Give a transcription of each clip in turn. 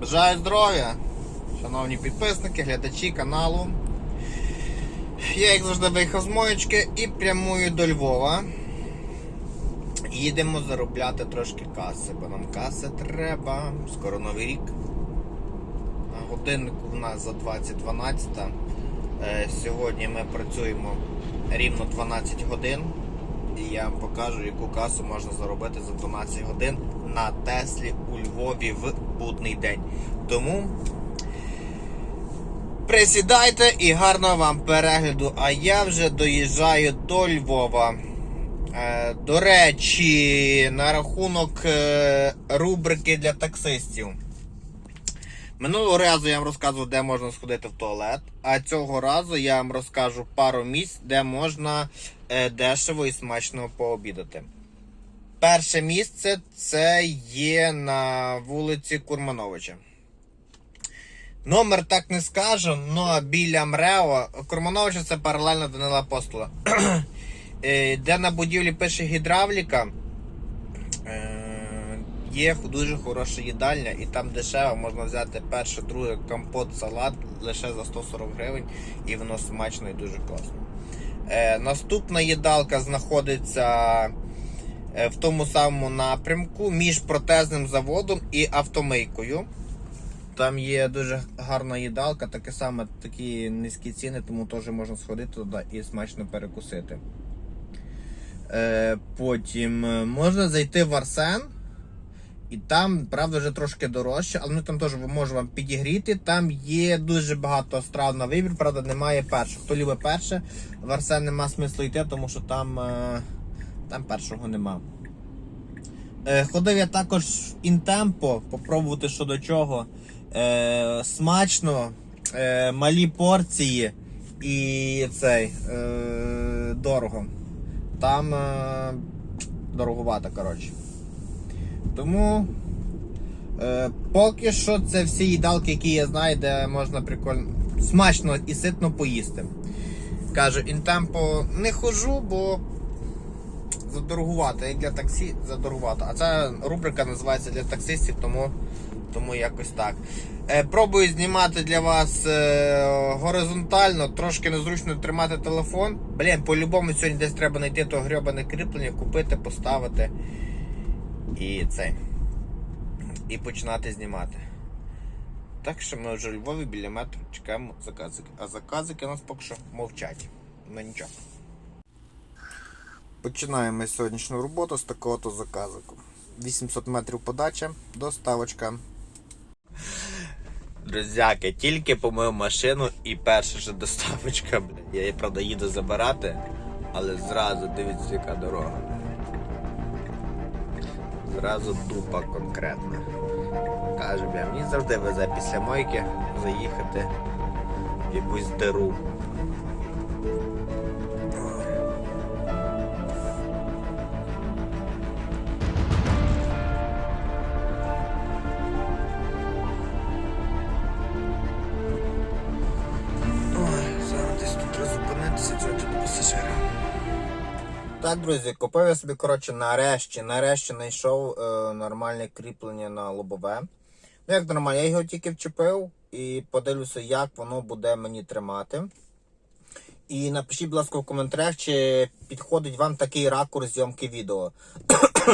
Бажаю здоров'я, шановні підписники, глядачі каналу. Я, як завжди, виїхав з моєчки і прямую до Львова. Їдемо заробляти трошки каси, бо нам каси треба. Скоро новий рік. На годиннику в нас за 20.12. Е, Сьогодні ми працюємо рівно 12 годин. І я вам покажу, яку касу можна заробити за 12 годин на Теслі у Львові в будний день. Тому присідайте і гарного вам перегляду. А я вже доїжджаю до Львова. Е, До речі, на рахунок е, рубрики для таксистів. Минулого разу я вам розказував, де можна сходити в туалет, а цього разу я вам розкажу пару місць, де можна дешево і смачно пообідати. Перше місце це є на вулиці Курмановича. Номер так не скажу, але біля МРЕО. Курмановича це паралельно Данила Апостола. Е, Де на будівлі пише гідравліка. е, Є дуже хороша їдальня, і там дешево можна взяти перше, друге компот, салат лише за 140 гривень, і воно смачно і дуже класно. Е, наступна їдалка знаходиться е, в тому самому напрямку між протезним заводом і автомийкою. Там є дуже гарна їдалка, таке саме такі низькі ціни, тому теж можна сходити туди і смачно перекусити. Е, потім можна зайти в Арсен. І там, правда, вже трошки дорожче, але ми там теж можу вам підігріти. Там є дуже багато страв на вибір, правда, немає першого. Хто любить перше, в Арсен нема смислу йти, тому що там, е, там першого нема. Е, ходив я також в інтемпо, попробувати що до чого. Е, смачно, малі порції і цей дорого. Там дороговато, коротше. Тому е, поки що це всі їдалки, які я знаю, де можна прикольно смачно і ситно поїсти. Кажу, інтемпо не хожу, бо задорогувато. Як для таксі задорогувато. А ця рубрика називається для таксистів, тому, тому якось так. Е, пробую знімати для вас е, горизонтально, трошки незручно тримати телефон. Блін, по-любому сьогодні десь треба знайти то грьобане кріплення, купити, поставити. І це. І починати знімати. Так що ми вже у Львові біля метро чекаємо заказики. А заказики у нас поки що мовчать. Ну нічого. Починаємо сьогоднішню роботу з такого то заказику. 800 метрів подача, доставочка. Друзяки, тільки помив машину і перша ж доставочка. Я її, правда, їду забирати, але зразу дивіться, яка дорога. Зразу дупа конкретна. Каже, бля, мені завжди везе після мойки заїхати в якусь диру. Так, друзі, купив я собі, коротше, нарешті, нарешті знайшов е, нормальне кріплення на лобове. Ну, як нормально, я його тільки вчепив і подивлюся, як воно буде мені тримати. І напишіть, будь ласка, в коментарях, чи підходить вам такий ракурс зйомки відео.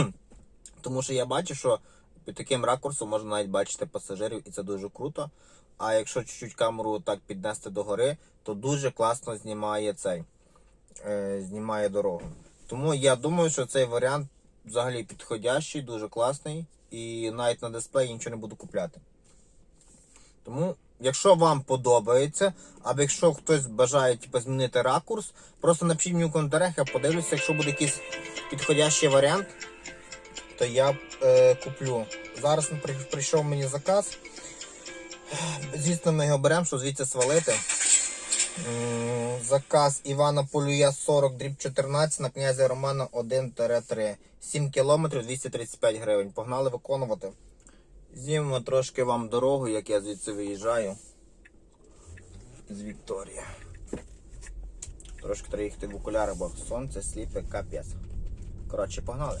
Тому що я бачу, що під таким ракурсом можна навіть бачити пасажирів, і це дуже круто. А якщо чуть-чуть камеру так піднести догори, то дуже класно знімає цей е, знімає дорогу. Тому я думаю, що цей варіант взагалі підходящий, дуже класний. І навіть на дисплеї нічого не буду купляти. Тому, якщо вам подобається, або якщо хтось бажає типу, змінити ракурс, просто напишіть мені в коментарях, я подивлюся, якщо буде якийсь підходящий варіант, то я е, куплю. Зараз прийшов мені заказ. Звісно, ми його беремо, щоб звідси свалити. Заказ Івана Полюя 40 дріб 14 на князя Романа 1-3. 7 кілометрів 235 гривень. Погнали виконувати. Знімемо трошки вам дорогу, як я звідси виїжджаю. З Вікторія. Трошки треба їхати в окуляри, бо сонце сліпе капець. Коротше, погнали.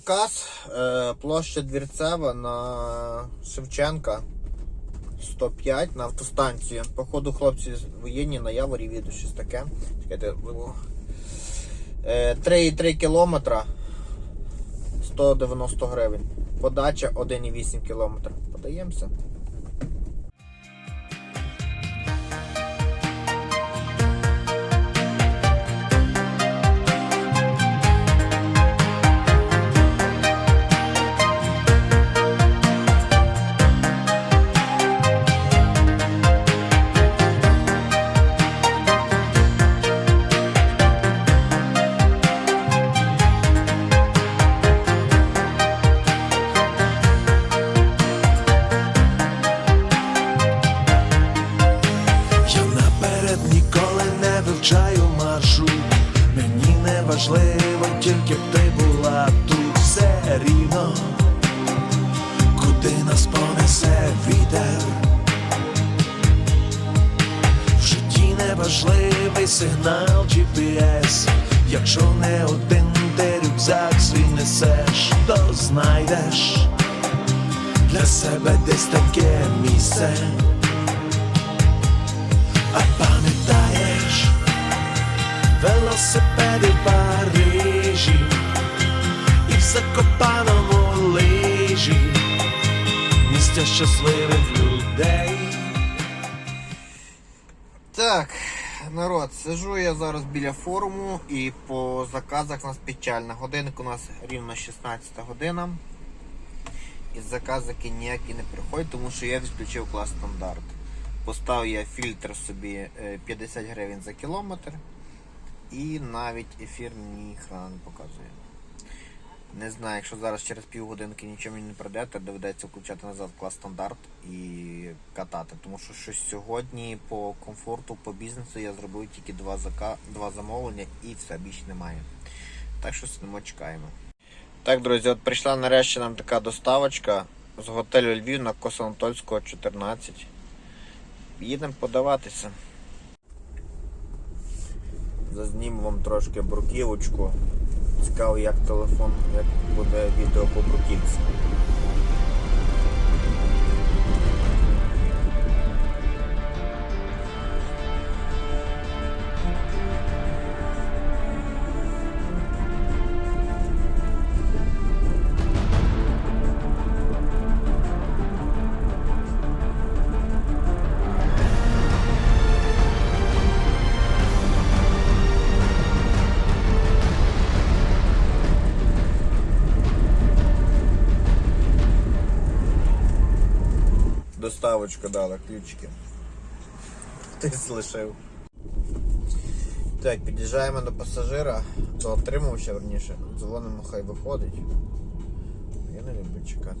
Заказ, е, площа Двірцева на Шевченка 105 на автостанції. Походу хлопці воєнні на Яворі віду щось таке. Чекайте, вилу. Е, 3,3 кілометра 190 гривень. Подача 1,8 кілометра. Подаємося. Щасливих людей. Так, народ, сижу я зараз біля форуму і по заказах у нас печальна. Годинник у нас рівно 16 година. І заказики ніякі не приходять, тому що я відключив клас стандарт. Поставив я фільтр собі е, 50 гривень за кілометр. І навіть ефірний екран показує. Не знаю, якщо зараз через півгодинки нічого мені не прийде, то доведеться включати назад клас стандарт і катати. Тому що щось сьогодні по комфорту, по бізнесу я зробив тільки два, зака... два замовлення і все більше немає. Так що сидимо, чекаємо. Так, друзі, от прийшла нарешті нам така доставочка з готелю Львів на Косанатольського 14. Їдемо подаватися. Зазніму вам трошки бруківочку. Цікаво, як телефон, як буде відео по бруківці. Доставочка дала, ключики. Ти залишив. Так, під'їжджаємо до пасажира, до отримувача, верніше. Дзвонимо, хай виходить. Я не люблю чекати.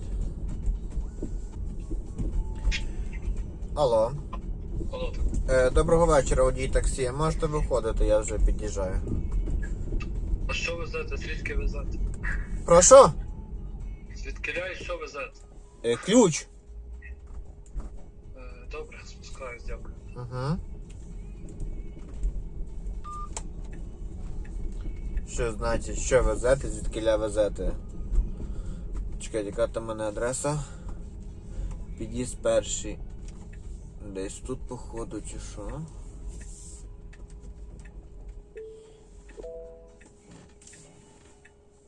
Алло. Алло, Е, доброго вечора, водій таксі. Можете виходити, я вже під'їжджаю. а що везете? Звідки везете? Прошу? Звідки і що везете? Е, ключ. Добре, спускаюсь, дякую. Угу. Що значить, що везете, звідки везете? Чекайте, яка там в мене адреса? Під'їзд перший. Десь тут походу чи що?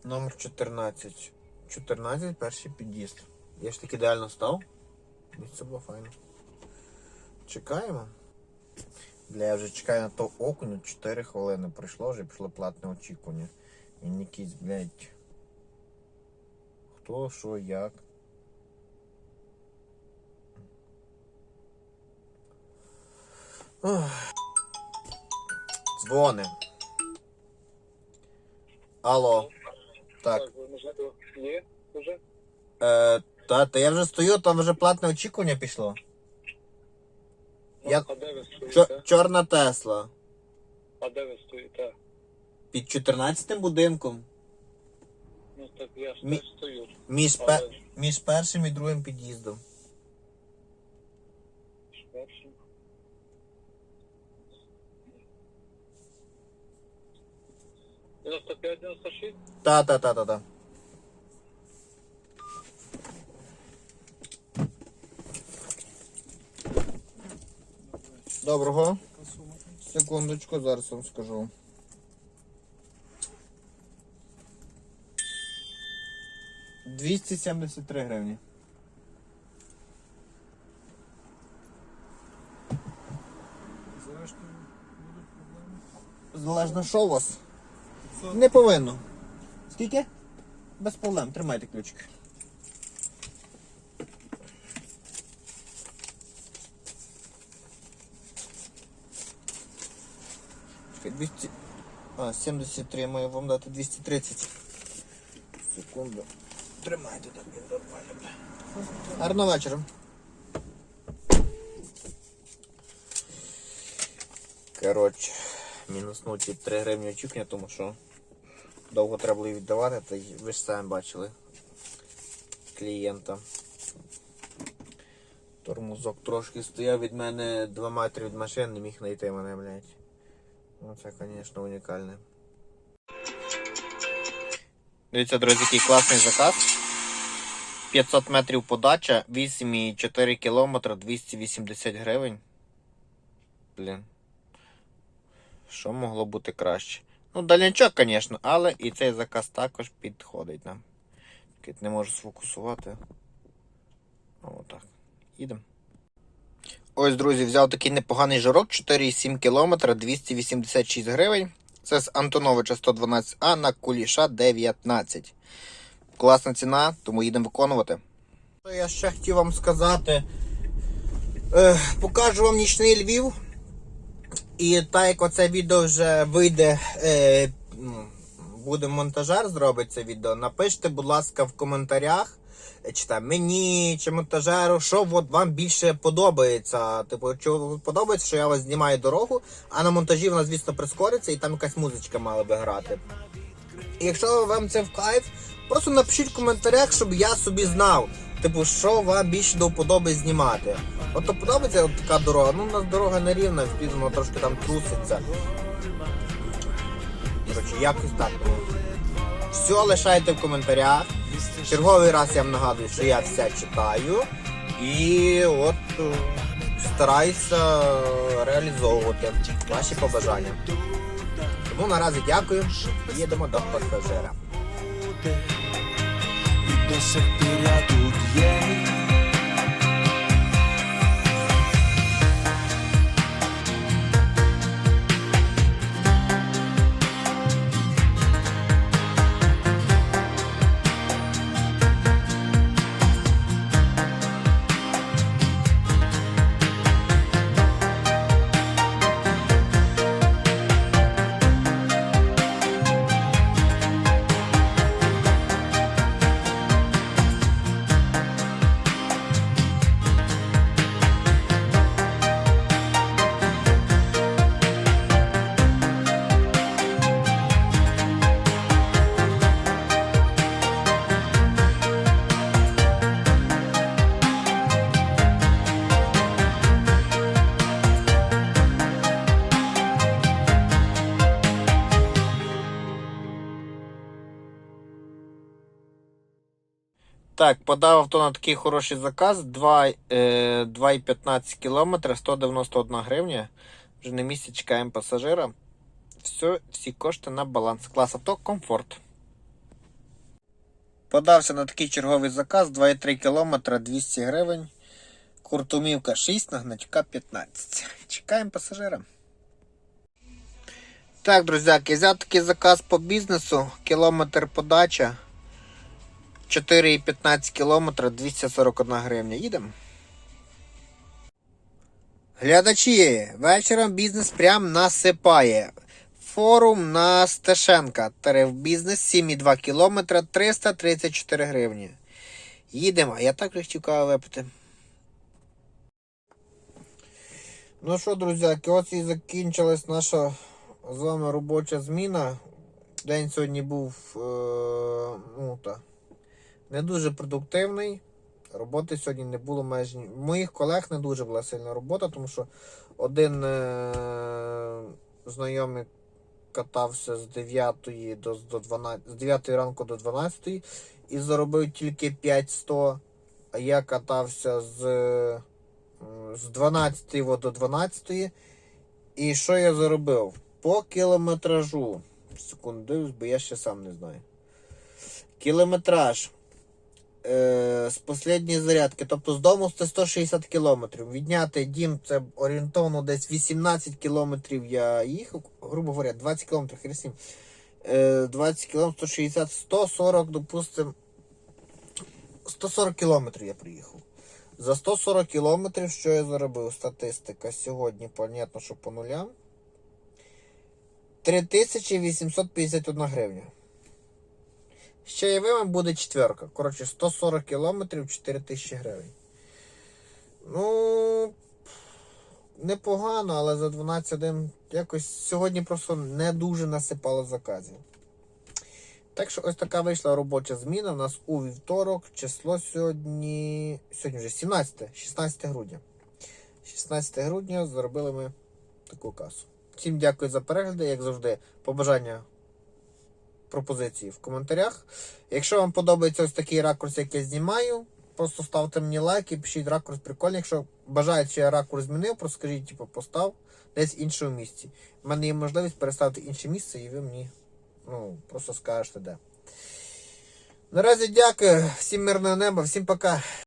Номер 14. 14, перший під'їзд. Я ж таки ідеально став. Місце було файно. Чекаємо. Бля, я вже чекаю на то окуню, 4 хвилини пройшло, вже пішло платне очікування. Він якийсь, блядь. Хто, що, як. Ох. Дзвони. Алло. Так. ви можливо, є вже? Е, та, та я вже стою, там вже платне очікування пішло. Я- А де ви стоїте? Чо- чорна Тесла. А де ви стоїте? Під 14 будинком. Ну так я ж Мі- теж стою. Між, Але ж між першим і другим під'їздом. першим. Дев'яносто п'ять, дев'яносто шість? Та, та, та, та, та. Доброго. Секундочку, зараз вам скажу. Двісті сімдесят три гривні. Зрештою, будуть проблеми. Залежно, що у вас. Не повинно. Скільки? Без проблем, тримайте ключик. 200... А, 73, я маю вам дати 230. Секунду. Тримайте так, нормально. бля. Гарного вечора. Коротше, мінуснуті 3 гривні очікування, тому що довго треба було віддавати, та ви ж самі бачили клієнта. Тормозок трошки стояв від мене 2 метри від машини, не міг знайти мене, блядь. Ну це, звісно, унікальне. Дивіться, друзі, який класний заказ. 500 метрів подача, 8,4 кілометра, 280 гривень. Блін. Що могло бути краще? Ну, дальнячок, звісно, але і цей заказ також підходить нам. Не можу сфокусувати. Отак. Їдемо. Ось, друзі, взяв такий непоганий жирок 4,7 км 286 гривень. Це з Антоновича 112А на Куліша 19. Класна ціна, тому їдемо виконувати. Я ще хотів вам сказати. Е, покажу вам нічний Львів. І так як оце відео вже вийде, е, буде монтажер зробить це відео, напишіть, будь ласка, в коментарях, чи там мені, чи монтажеру, що от вам більше подобається. Типу, чи подобається, що я вас знімаю дорогу, а на монтажі вона, звісно, прискориться і там якась музичка мала би грати. І якщо вам це в кайф, просто напишіть в коментарях, щоб я собі знав. Типу, що вам більше до вподоби знімати. От то подобається от така дорога. Ну, у нас дорога не рівна, відповідно, трошки там труситься. Коротше, якось так. Все лишайте в коментарях. Черговий раз я вам нагадую, що я все читаю. І от е, стараюся реалізовувати ваші побажання. Тому наразі дякую. Їдемо до пасажира. І до сих пір я тут є. Так, подав авто на такий хороший заказ. 2, е, 2,15 км, 191 гривня. Вже на місці чекаємо пасажира. Все, всі кошти на баланс. Клас авто, комфорт. Подався на такий черговий заказ 2,3 км 200 гривень. Куртумівка 6 на гначка 15. Чекаємо пасажира. Так, друзяки, взяв такий заказ по бізнесу. Кілометр подача. 4,15 кілометра 241 гривня. Їдемо. Глядачі, вечором бізнес прям насипає. Форум на Стешенка. Тариф бізнес 7,2 кілометра 334 гривні. Їдемо, а я так хотів каву випити. Ну що, друзяки, ось і закінчилась наша з вами робоча зміна. День сьогодні був е, ну, та, не дуже продуктивний. Роботи сьогодні не було майже ні- моїх колег не дуже була сильна робота, тому що один е, знайомий катався з 9 до, до 12, з 9 ранку до 12 і заробив тільки 500, а я катався з, е, з 12 до 12. І що я заробив? По кілометражу. Секунду, бо я ще сам не знаю. Кілометраж е, з останньої зарядки, тобто з дому це 160 кілометрів. Відняти дім це орієнтовно десь 18 кілометрів я їхав, грубо говоря, 20 кілометрів, хрестім. Е, 20 кілометрів, 160, 140, допустим, 140 кілометрів я приїхав. За 140 кілометрів, що я заробив? Статистика сьогодні, понятно, що по нулям. 3851 гривня. Ще я вимам буде четверка. Коротше, 140 кілометрів 4000 гривень. Ну, непогано, але за 12 годин якось сьогодні просто не дуже насипало заказів. Так що ось така вийшла робоча зміна. У нас у вівторок, число сьогодні. Сьогодні вже 17, 16 грудня. 16 грудня зробили ми таку касу. Всім дякую за перегляди, як завжди, побажання пропозиції в коментарях. Якщо вам подобається ось такий ракурс, як я знімаю, просто ставте мені лайк і пишіть ракурс прикольний. Якщо бажаєте, що я ракурс змінив, просто скажіть, типу, постав десь в іншому місці. У мене є можливість переставити інше місце, і ви мені ну, просто скажете де. Наразі дякую, всім мирного неба, всім пока.